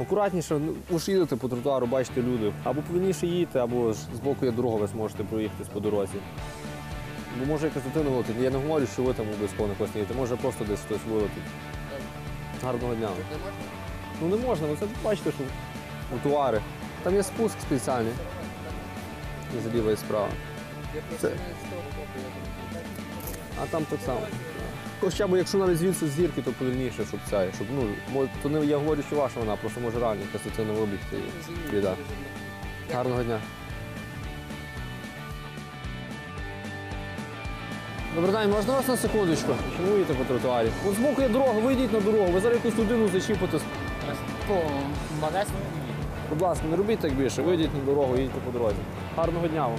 Акуратніше, ну, їдете по тротуару, бачите люди. Або повільніше їдьте, або з боку є дорога, ви зможете проїхатись по дорозі. Бо може якась дитина вилетить. Я не говорю, що ви там обов'язково когось не їдете. Може просто десь хтось вилетить. Гарного дня. Ну не можна, ви це бачите, що тротуари. Там є спуск спеціальний. І зліва і справа. Це... А там так само. Хоча б якщо навіть звідси з зірки, то повільніше, щоб це, щоб ну, то не я говорю, що ваша вона, просто може реально якась дитина вибігти і біда. Гарного дня. Добрий день, можна вас на секундочку? Чому їдете по тротуарі? От збоку є дорога, вийдіть на дорогу, ви зараз якусь людину зачіпите. Будь ласка, не робіть так більше, вийдіть на дорогу, їдьте по дорозі. Гарного дня вам.